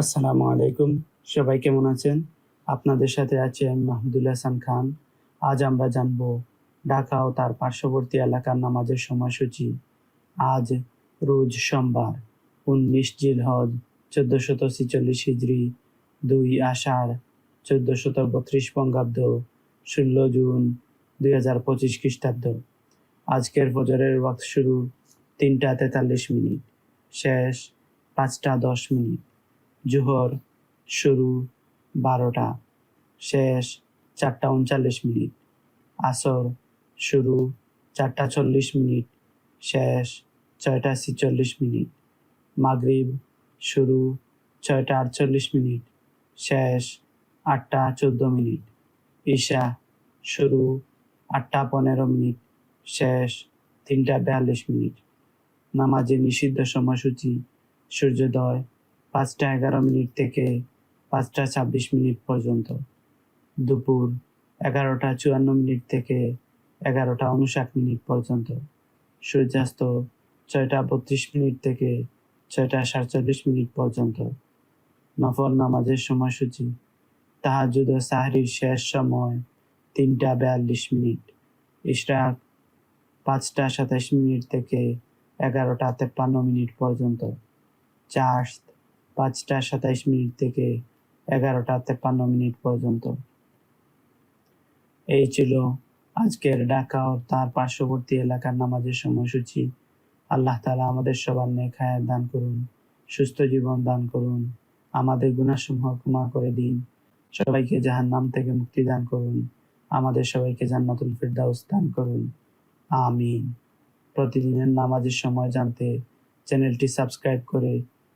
আসসালামু আলাইকুম। সবাই কেমন আছেন? আপনাদের সাথে আছি আমি মাহমুদুল হাসান খান। আজ আমরা জানব ঢাকা ও তার পার্শ্ববর্তী এলাকার নামাজের সময়সূচি। আজ রোজ সোমবার, উনিশ জিল জিলহজ, চোদ্দশত ছিচল্লিশ হিজড়ি দুই আষাঢ়, চোদ্দশত বত্রিশ বঙ্গাব্দ, ষোলো জুন, দুই হাজার পঁচিশ খ্রিস্টাব্দ। আজকের ফজরের ওয়াক্ত শুরু তিনটা তেতাল্লিশ মিনিট, শেষ পাঁচটা দশ মিনিট। জোহর শুরু বারোটা, শেষ চারটা উনচল্লিশ মিনিট, আসর শুরু চারটা চল্লিশ মিনিট, শেষ ছয়টা ছিচল্লিশ মিনিট, মাগরিব শুরু ছয়টা আটচল্লিশ মিনিট, শেষ আটটা চোদ্দ মিনিট, ঈশা শুরু আটটা পনেরো মিনিট, শেষ তিনটা বিয়াল্লিশ মিনিট, নামাজের নিষিদ্ধ সময়সূচি, সূর্যোদয় পাঁচটা এগারো মিনিট থেকে পাঁচটা ছাব্বিশ মিনিট পর্যন্ত। দুপুর এগারোটা চুয়ান্ন মিনিট থেকে এগারোটা উনষাট মিনিট পর্যন্ত। সূর্যাস্ত ছয়টা বত্রিশ মিনিট থেকে ছয়টা সাতচল্লিশ মিনিট পর্যন্ত। নফল নামাজের সময়সূচি। তাহাজুদ ও সাহরির শেষ সময় তিনটা বিয়াল্লিশ মিনিট। ইশরাক পাঁচটা সাতাশ মিনিট থেকে এগারোটা তেপ্পান্ন মিনিট পর্যন্ত। চার্জ পাঁচটা সাতাইশ মিনিট থেকে এগারোটা তেপ্পান্ন মিনিট পর্যন্ত। এই ছিল আজকের ঢাকা ও তার পার্শ্ববর্তী এলাকার নামাজের সময়সূচি। আল্লাহ তালা আমাদের সবার নেক হায়াত দান করুন, সুস্থ জীবন দান করুন, আমাদের গুণাসমূহ ক্ষমা করে দিন। সবাইকে জাহান নাম থেকে মুক্তি দান করুন, আমাদের সবাইকে জান্নাতুল ফিরদাউস দান করুন। আমিন। প্রতিদিনের নামাজের সময় জানতে চ্যানেলটি সাবস্ক্রাইব করে